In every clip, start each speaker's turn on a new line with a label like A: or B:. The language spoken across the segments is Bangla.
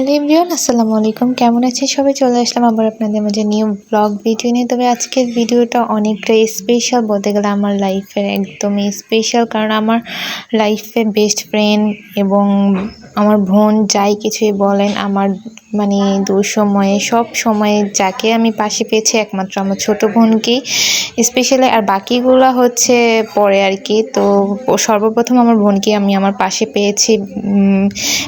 A: হ্যালো এভরিওয়ান, আসসালামু আলাইকুম। কেমন আছেন সবাই? চলে আসলাম আবার আপনাদের মাঝে নিউ ব্লগ ভিডিও নিয়ে। তবে আজকের ভিডিওটা অনেকটা স্পেশাল বলতে গেলে আমার লাইফের একদমই স্পেশাল কারণ আমার লাইফে বেস্ট ফ্রেন্ড এবং আমার বোন যাই কিছুই বলেন, আমার মানে দুঃসময়ে, সব সময়ে যাকে আমি পাশে পেয়েছি একমাত্র আমার ছোট বোনকেই স্পেশালি আর বাকিগুলো হচ্ছে পরে আর কি। তো সর্বপ্রথম আমার বোনকে আমি আমার পাশে পেয়েছি।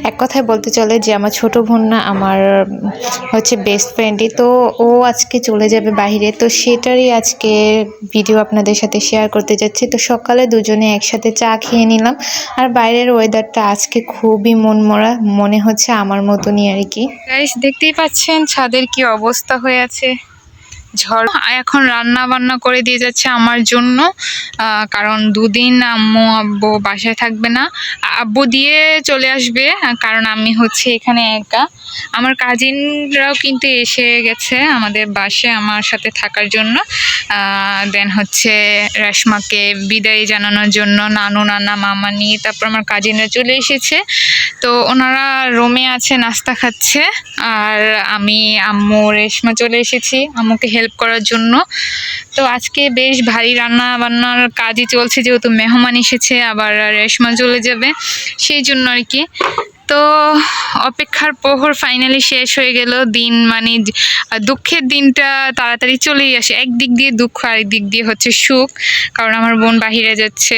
A: এক কথায় বলতে চলে যে আমার ছোট বোন না আমার, হচ্ছে বেস্ট ফ্রেন্ডই তো ও আজকে চলে যাবে বাহিরে তো সেটারই আজকে ভিডিও আপনাদের সাথে শেয়ার করতে যাচ্ছি। তো সকালে দুজনে একসাথে চা খেয়ে নিলাম। আর বাইরের ওয়েদারটা আজকে খুবই মনমরা। মনে হচ্ছে আমার মতনই আর কি।
B: দেখতেই পাচ্ছেন ছাদের কি অবস্থা হয়ে আছে। ঝড়। এখন রান্না বান্না করে দিয়ে যাচ্ছে আমার জন্য কারণ দুদিন আম্মু আব্বু বাসায় থাকবে না। আব্বু দিয়ে চলে আসবে, কারণ আমি হচ্ছে এখানে একা। আমার কাজিনরাও কিন্তু এসে গেছে আমাদের বাসে আমার সাথে থাকার জন্য। দেন হচ্ছে রেশমাকে বিদায় জানানোর জন্য নানু, নানা, মামা নিয়ে তারপর আমার কাজিনরা চলে এসেছে। তো ওনারা রোমে আছে, নাস্তা খাচ্ছে, আর আমি আম্মু রেশমা চলে এসেছি। আম্মুকে হেল্প করার জন্য। তো আজকে বেশ ভারী রান্না বান্নার কাজই চলছে, যেহেতু মেহমান এসেছে, আবার রেশমা চলে যাবে, সেই জন্য আর কি। তো অপেক্ষার প্রহর ফাইনালি শেষ হয়ে গেল। দিন মানে দুঃখের দিনটা তাড়াতাড়ি চলেই আসে। একদিক দিয়ে দুঃখ আরেক দিক দিয়ে হচ্ছে সুখ। কারণ আমার বোন বাহিরে যাচ্ছে।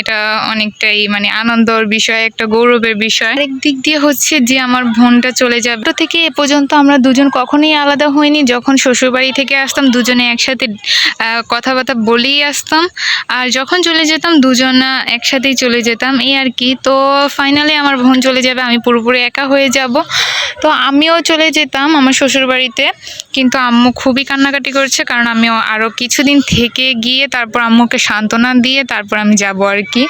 B: এটা অনেকটাই মানে আনন্দর বিষয়, একটা গৌরবের বিষয়। আরেক দিক দিয়ে হচ্ছে যে আমার বোনটা চলে যাবে। তো থেকে এ পর্যন্ত আমরা দুজন কখনোই আলাদা হইনি। যখন শ্বশুরবাড়ি থেকে আসতাম, দুজনে একসাথে কথাবার্তা বলেই আসতাম। আর যখন চলে যেতাম, দুজনা একসাথেই চলে যেতাম। এই আর কি। তো ফাইনালি আমার বোন চলে যাবে আমি পুরোপুরি একা হয়ে যাব। তো আমিও চলে যেতাম আমার শ্বশুরবাড়িতে, কিন্তু আম্মু খুবই কান্নাকাটি করছে, কারণ আমি আরও কিছুদিন থেকে গিয়ে তারপর আম্মুকে সান্ত্বনা দিয়ে তারপর আমি যাব আর কি।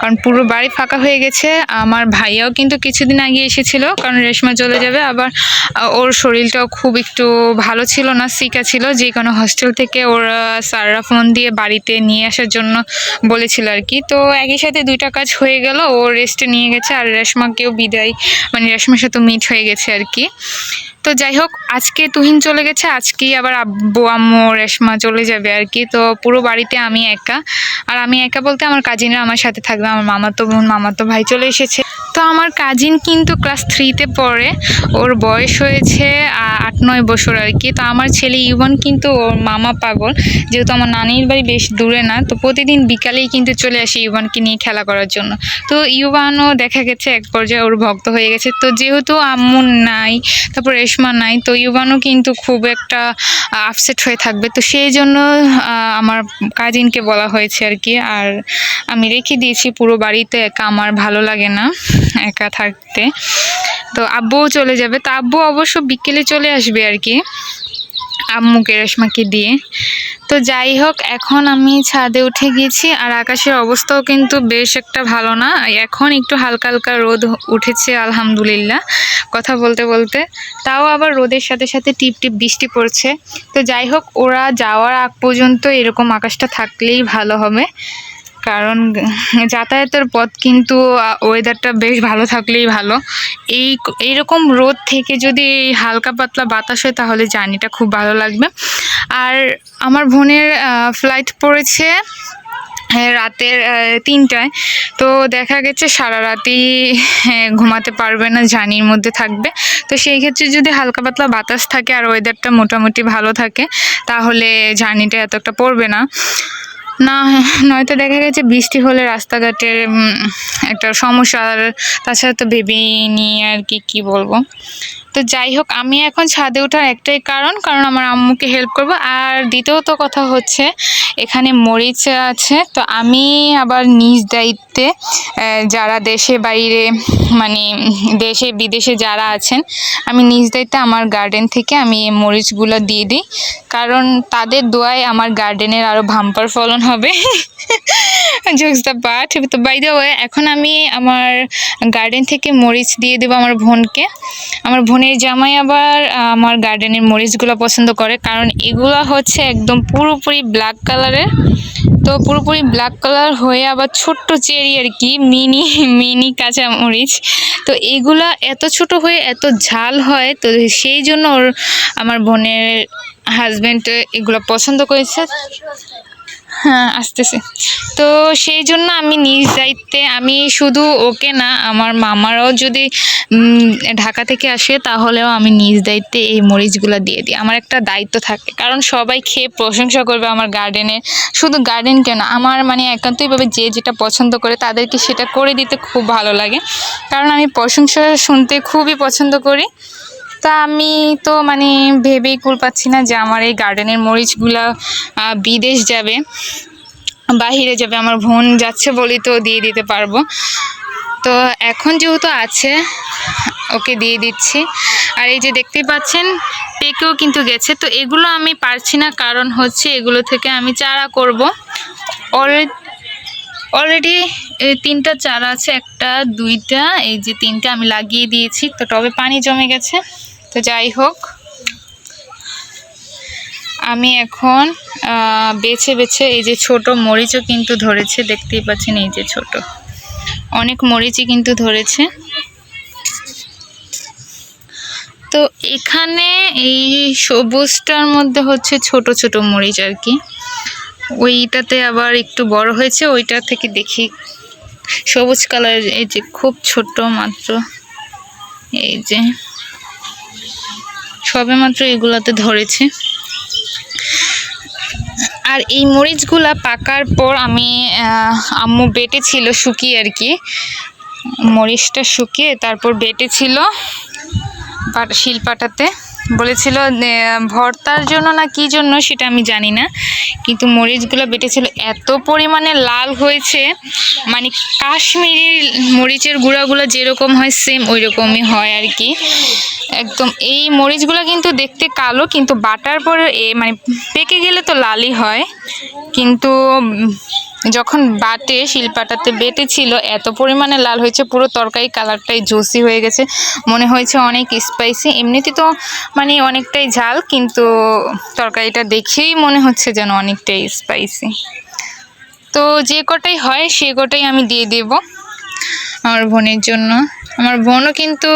B: কারণ পুরো বাড়ি ফাঁকা হয়ে গেছে, আমার ভাইয়াও কিন্তু কিছুদিন আগে এসেছিল, কারণ রেশমা চলে যাবে, আবার ওর শরীরটাও খুব একটু ভালো ছিল না, সিকা ছিল, যে কোনো হস্টেল থেকে ওর স্যাররা ফোন দিয়ে বাড়িতে নিয়ে আসার জন্য বলেছিল আর কি। তো একই সাথে দুইটা কাজ হয়ে গেল, ও রেস্টে নিয়ে গেছে, আর রেশমাকেও বিদায় মানে রেশমার সাথে মিট হয়ে গেছে। আর কি। তো যাই হোক, আজকে তুহিন চলে গেছে, আজকেই আবার আব্বু, আম্মু, রেশমা চলে যাবে আর কি। তো পুরো বাড়িতে আমি একা। আর আমি একা বলতে আমার কাজিনরা আমার সাথে থাকবে, আমার মামাতো বোন, মামাতো ভাই চলে এসেছে। তো আমার কাজিন কিন্তু ক্লাস থ্রিতে পড়ে। ওর বয়স হয়েছে আট, নয় বছর আর কি। তো আমার ছেলে ইউবান কিন্তু ওর মামা পাগল। যেহেতু আমার নানির বাড়ি বেশ দূরে না, তো প্রতিদিন বিকালেই কিন্তু চলে আসে ইউবানকে নিয়ে খেলা করার জন্য। তো ইউবানও দেখা গেছে, এক পর্যায়ে ওর ভক্ত হয়ে গেছে। তো যেহেতু আম্মু নাই, তারপর রেশমা নাই, তো ইউবানও কিন্তু খুব একটা আপসেট হয়ে থাকবে। তো সেই জন্য আমার কাজিনকে বলা হয়েছে আর কি, আর আমি রেখে দিয়েছি, পুরো বাড়িতে একা, আমার ভালো লাগে না একা থাকতে। তো আব্বুও চলে যাবে, তো আব্বু অবশ্য বিকেলে চলে আসবে আর কি। আম্মুকে রেশমাকে দিয়ে। তো যাই হোক, এখন আমি ছাদে উঠে গিয়েছি আর আকাশের অবস্থাও কিন্তু বেশ একটা ভালো না। এখন একটু হালকা হালকা রোদ উঠেছে, আলহামদুলিল্লাহ। কথা বলতে বলতে। তাও আবার রোদের সাথে সাথে টিপ টিপ বৃষ্টি পড়ছে। তো যাই হোক, ওরা যাওয়ার আগ পর্যন্ত এরকম আকাশটা থাকলেই ভালো হবে। কারণ যাতায়াতের পথ কিন্তু ওয়েদারটা বেশ ভালো থাকলেই ভালো। এই এইরকম রোদ থেকে যদি হালকা পাতলা বাতাস হয় তাহলে জার্নিটা খুব ভালো লাগবে। আর আমার বোনের ফ্লাইট পড়েছে রাতের তিনটায়। তো দেখা গেছে সারা হ্যাঁ, ঘুমাতে পারবে না জার্নির মধ্যে থাকবে। তো সেই ক্ষেত্রে যদি হালকা পাতলা বাতাস থাকে আর ওয়েদারটা মোটামুটি ভালো থাকে তাহলে জার্নিটা এত একটা পড়বে না। না, নয়তো দেখা গেছে বৃষ্টি হলে রাস্তাঘাটের একটা সমস্যা। আর তাছাড়া তো ভেবেই নিয়ে আর কি, কী বলব? তো যাই হোক, আমি এখন ছাদে ওঠার একটাই কারণ কারণ আমার আম্মুকে হেল্প করব। আর দ্বিতীয়ত কথা হচ্ছে, এখানে মরিচ আছে, তো আমি আবার নিজ দায়িত্বে যারা দেশে বাইরে মানে দেশে, বিদেশে যারা আছেন, আমি নিজ দায়িত্বে আমার গার্ডেন থেকে আমি এই মরিচগুলো দিয়ে দিই। কারণ তাদের দোয়ায় আমার গার্ডেনের আরও ভাম্পার ফলন হবে। জোকস দ্য পার্ট তো বাই দ্য ওয়ে এখন আমি আমার গার্ডেন থেকে মরিচ দিয়ে দেবো আমার বোনকে। আমার বোনের জামাই আবার আমার গার্ডেনের মরিচগুলো পছন্দ করে, কারণ এগুলো হচ্ছে একদম পুরোপুরি ব্ল্যাক কালারের তো পুরোপুরি ব্ল্যাক কালার হয়ে আবার ছোট্ট চেরি আর কি, মিনি মিনি কাঁচা মরিচ। তো এগুলা এত ছোট হয়ে এত ঝাল হয়, তো সেই জন্য ওর আমার বোনের হাজব্যান্ড এগুলো পছন্দ করেছে। আসতেছে। তো সেই জন্য আমি নিজ দায়িত্বে, আমি শুধু ওকে না, আমার মামারাও যদি ঢাকা থেকে আসে, তাহলেও আমি নিজ দায়িত্বে এই মরিচগুলো দিয়ে দিই। আমার একটা দায়িত্ব থাকে। কারণ সবাই খেয়ে প্রশংসা করবে আমার গার্ডেনে। শুধু গার্ডেন কেন আমার মানে একান্তইভাবে যে যেটা পছন্দ করে, তাদেরকে সেটা করে দিতে খুব ভালো লাগে। কারণ আমি প্রশংসা শুনতে খুবই পছন্দ করি। তা আমি তো মানে ভেবেই কুল পাচ্ছি না যে আমার এই গার্ডেনের মরিচগুলা বিদেশ যাবে, বাহিরে যাবে, আমার বোন যাচ্ছে বলি তো দিয়ে দিতে পারব। তো এখন যেহেতু আছে, ওকে দিয়ে দিচ্ছি। আর এই যে দেখতেই পাচ্ছেন, পেকেও কিন্তু গেছে। তো এগুলো আমি পারছি না, কারণ হচ্ছে এগুলো থেকে আমি চারা করব। অলরেডি অলরেডি তিনটা চারা আছে, একটা, দুইটা, এই যে তিনটা আমি লাগিয়ে দিয়েছি। তো টবে পানি জমে গেছে। তো যাই হোক, আমি এখন বেছে বেছে এই যে ছোট মরিচও কিন্তু ধরেছে, দেখতেই পাচ্ছেন এই যে ছোট। অনেক মরিচই কিন্তু ধরেছে। তো এখানে এই সবুজটার মধ্যে হচ্ছে ছোট ছোট মরিচ আর কি। ওইটাতে আবার একটু বড় হয়েছে, ওইটা থেকে দেখি। সবুজ কালার এই যে খুব ছোট মাত্র। এই যে সবে মাত্র এগুলাতে ধরেছে। আর এই মরিচগুলা পাকার পর আমি আম্মু বেটেছিল শুকিয়ে আর কি। মরিচটা শুকিয়ে তারপর বেটেছিল পাট শিলপাটাতে। বলেছিল ভর্তার জন্য না কি জন্য সেটা আমি জানি না। কিন্তু মরিচগুলো বেটেছিল, এত পরিমাণে লাল হয়েছে মানে কাশ্মীরি মরিচের গুঁড়াগুলো যেরকম হয় সেম ওই রকমই হয় আর কি। একদম, এই মরিচগুলো কিন্তু দেখতে কালো, কিন্তু বাটার পরে মানে পেকে গেলে তো লালই হয়। কিন্তু যখন বাটে শিলপাটাতে বেটেছিল এত পরিমাণে লাল হয়েছে, পুরো তরকারি কালারটাই জুসি হয়ে গেছে। মনে হয়েছে অনেক স্পাইসি এমনিতে তো মানে অনেকটাই ঝাল, কিন্তু তরকারিটা দেখেই মনে হচ্ছে যেন অনেকটাই স্পাইসি তো যে কটাই হয়, সে কটাই আমি দিয়ে দেব আমার বোনের জন্য। আমার বোনও কিন্তু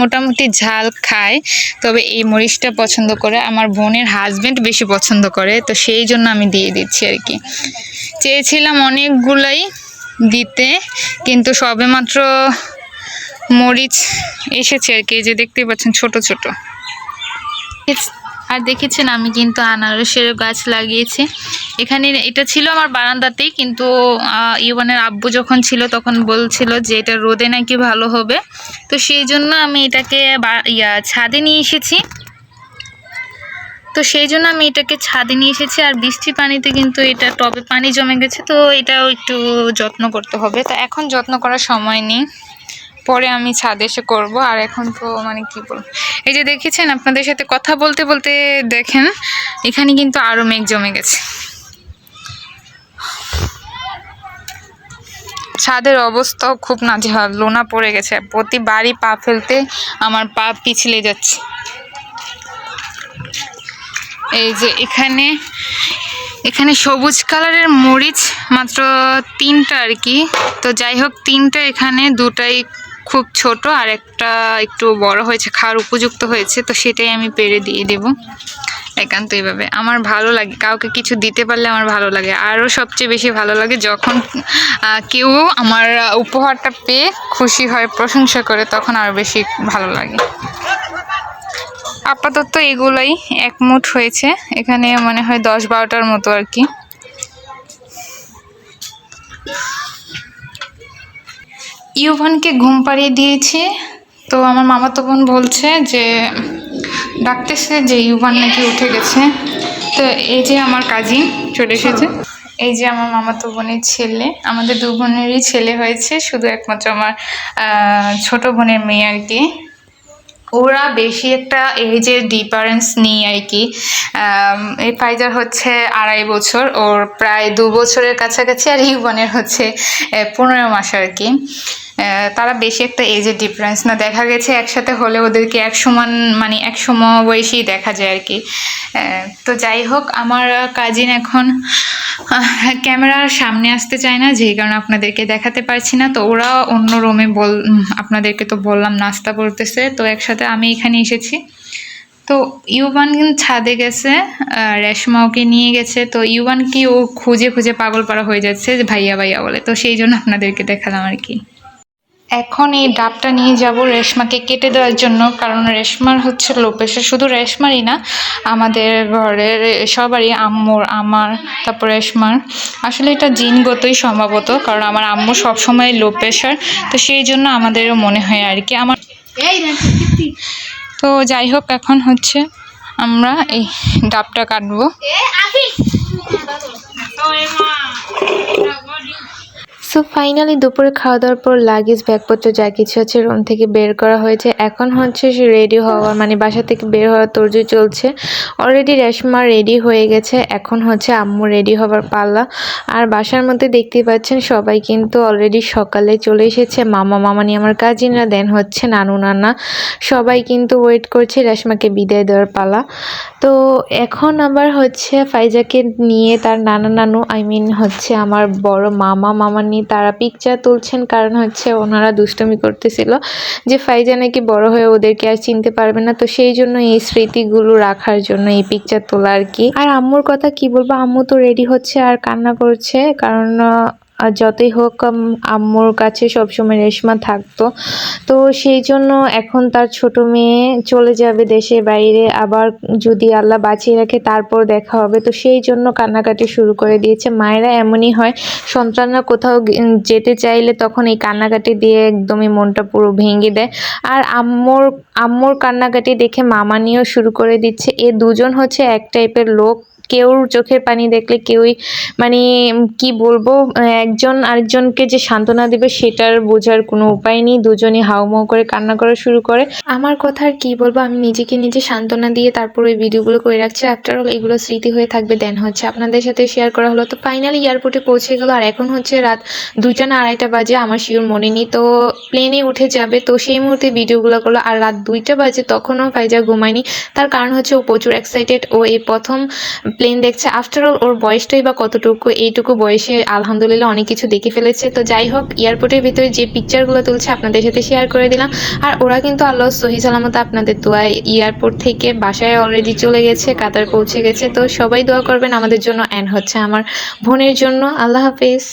B: মোটামুটি ঝাল খায়, তবে এই মরিচটা পছন্দ করে। আমার বোনের হাজব্যান্ড বেশি পছন্দ করে, তো সেই জন্য আমি দিয়ে দিচ্ছি আর কি। চেয়েছিলাম অনেকগুলোই দিতে, কিন্তু সবে মাত্র মরিচ এসেছে আর কি যে দেখতে পাচ্ছেন ছোট ছোট। আর দেখেছেন আমি কিন্তু আনারসের গাছ লাগিয়েছি। এখানে এটা ছিল আমার বারান্দাতেই, কিন্তু ইউবানের আব্বু যখন ছিল তখন বলছিল যে এটা রোদে নাকি ভালো হবে। তো সেই জন্য আমি এটাকে ইয়া, ছাদে নিয়ে এসেছি। তো সেই জন্য আমি এটাকে ছাদে নিয়ে এসেছি আর বৃষ্টির পানিতে কিন্তু এটা টবে পানি জমে গেছে, তো এটাও একটু যত্ন করতে হবে। তো এখন যত্ন করার সময় নেই। পরে আমি ছাদে এসে করব। আর এখন তো মানে কি বলব? এই যে দেখেছেন, আপনাদের সাথে কথা বলতে বলতে দেখেন, এখানে কিন্তু আরও মেঘ জমে গেছে। ছাদের অবস্থাও খুব নাজেহাল, লোনা পড়ে গেছে। প্রতিবারই পা ফেলতে আমার পা পিছলে যাচ্ছে। এই যে এখানে এখানে সবুজ কালারের মরিচ মাত্র তিনটা আর কি। তো যাই হোক, তিনটা এখানে, দুটাই খুব ছোট আর একটা একটু বড় হয়েছে, খাওয়ার উপযুক্ত হয়েছে, তো সেটাই আমি পেরে দিয়ে দেবো একান্ত এইভাবে আমার ভালো লাগে, কাউকে কিছু দিতে পারলে আমার ভালো লাগে। আরও সবচেয়ে বেশি ভালো লাগে যখন কেউ আমার উপহারটা পেয়ে খুশি হয়, প্রশংসা করে, তখন আরও বেশি ভালো লাগে। আপাতত এগুলাই এক মুঠ হয়েছে। এখানে মনে হয় দশ বারোটার মতো আর কি। ইউভানকে ঘুম পাড়িয়ে দিয়েছি। তো আমার মামাতো বোন বলছে যে, ডাকতেছে যে ইউভান নাকি উঠে গেছে। তো এই যে আমার কাজিন চলে এসেছে। এই যে আমার মামাতো বোনের ছেলে, আমাদের দু বোনেরই ছেলে হয়েছে, শুধু একমাত্র আমার ছোট বোনের মেয়ে আর কি। ওরা বেশি একটা এজের ডিফারেন্স নেই আর কি। এই ফাইজার হচ্ছে আড়াই বছর, ওর প্রায় দু বছরের কাছাকাছি আর ইউবানের হচ্ছে পনেরো মাস আর কি। তারা বেশি একটা এজের ডিফারেন্স না, দেখা গেছে একসাথে হলে ওদেরকে এক সমান মানে এক বয়সী দেখা যায় আর কি। তো যাই হোক, আমার কাজিন এখন ক্যামেরার সামনে আসতে চায় না যেই কারণে আপনাদেরকে দেখাতে পারছি না। তো ওরা অন্য রুমে বল আপনাদেরকে তো বললাম, নাস্তা করতেছে। তো একসাথে আমি এখানে এসেছি। তো ইউবান ছাদে গেছে রেশমা ওকে নিয়ে গেছে। তো ইউবান কি ও খুঁজে খুঁজে পাগল পাড়া হয়ে যাচ্ছে, ভাইয়া ভাইয়া বলে। তো সেই জন্য আপনাদেরকে দেখালাম আর কি। এখন এই ডাবটা নিয়ে যাব রেশমাকে কেটে দেওয়ার জন্য কারণ রেশমার হচ্ছে লো প্রেশার শুধু রেশমারই না আমাদের ঘরের সবারই আম্মুর আমার তারপর রেশমার। আসলে এটা জিনগতই সম্ভবত কারণ আমার আম্মু সবসময় লো প্রেশার তো সেই জন্য আমাদেরও মনে হয় আর কি। আমার তো যাই হোক এখন হচ্ছে আমরা এই ডাবটা কাটবো।
A: সো ফাইনালি দুপুরে খাওয়া দাওয়ার পর লাগেজ, ব্যাগপত্র, যা কিছু আছে রুম থেকে বের করা হয়েছে। এখন হচ্ছে সে রেডি হওয়া মানে বাসা থেকে বের হওয়ার তোরজো চলছে। অলরেডি রেশমা রেডি হয়ে গেছে। এখন হচ্ছে আম্মু রেডি হবার পাল্লা আর বাসার মধ্যে দেখতেই পাচ্ছেন, সবাই কিন্তু অলরেডি সকালে চলে এসেছে। মামা, মামানি, আমার কাজিনরা দেন হচ্ছে নানু, নানা। সবাই কিন্তু ওয়েট করছে রেশমাকে বিদায় দেওয়ার পালা। তো এখন আবার হচ্ছে ফাইজাকে নিয়ে তার নানা, নানু আই মিন হচ্ছে আমার বড় মামা, মামানি তারা পিকচার তুলছেন, কারণ হচ্ছে ওনারা দুষ্টমি করতেছিল যে ফাইজা নাকি বড় হয়ে ওদেরকে আর চিনতে পারবে না। তো সেই জন্য এই স্মৃতিগুলো রাখার জন্য এই পিকচার তোলা আর কি। আর আম্মুর কথা কি বলব? আম্মু তো রেডি হচ্ছে আর কান্না করছে, কারণ আর যতই হোক আম্মুর কাছে সবসময় রেশমা থাকতো। তো সেই জন্য এখন তার ছোট মেয়ে চলে যাবে দেশে বাইরে। আবার যদি আল্লাহ বাঁচিয়ে রাখে, তারপর দেখা হবে। তো সেই জন্য কান্নাকাটি শুরু করে দিয়েছে। মায়েরা এমনই হয়, সন্তানরা কোথাও যেতে চাইলে তখন এই কান্নাকাটি দিয়ে একদমই মনটা পুরো ভেঙে দেয়। আর আম্মুর আম্মুর কান্নাকাটি দেখে মামা নিয়েও শুরু করে দিচ্ছে। এ দুজন হচ্ছে এক টাইপের লোক। কেউর চোখের পানি দেখলে কেউই মানে কি বলব, একজন আরেকজনকে যে সান্ত্বনা দেবে সেটার বোঝার কোনো উপায় নেই। দুজনই হাউমাউ করে, কান্না করা শুরু করে। আমার কথা আর কি বলব, আমি নিজেকে নিজে সান্ত্বনা দিয়ে তারপর ওই ভিডিওগুলো করে রাখছি। আফটার অল এগুলো স্মৃতি হয়ে থাকবে দেন হচ্ছে আপনাদের সাথে শেয়ার করা হলো। তো ফাইনালি এয়ারপোর্টে পৌঁছে গেল, আর এখন হচ্ছে রাত দুইটা না আড়াইটা বাজে, আমার শিওর মনে নেই। তো প্লেনে উঠে যাবে, তো সেই মুহূর্তে ভিডিওগুলো করল, আর রাত দুইটা বাজে, তখনও ফাইজা ঘুমায়নি। তার কারণ হচ্ছে ও প্রচুর এক্সাইটেড ও এই প্রথম প্লেন দেখছে। আফটার অল ওর বয়সটাই বা কতটুকু, এইটুকু বয়সে আলহামদুলিল্লাহ অনেক কিছু দেখে ফেলেছে। তো যাই হোক এয়ারপোর্টের ভিতরে যে পিকচারগুলো তুলছে আপনাদের সাথে শেয়ার করে দিলাম। আর ওরা কিন্তু আল্লাহ সহি সালামত আপনাদের দোয়া এয়ারপোর্ট থেকে বাসায় অলরেডি চলে গেছে, কাতার পৌঁছে গেছে। তো সবাই দোয়া করবেন আমাদের জন্য অ্যান্ড হচ্ছে আমার বোনের জন্য। আল্লাহ হাফেজ।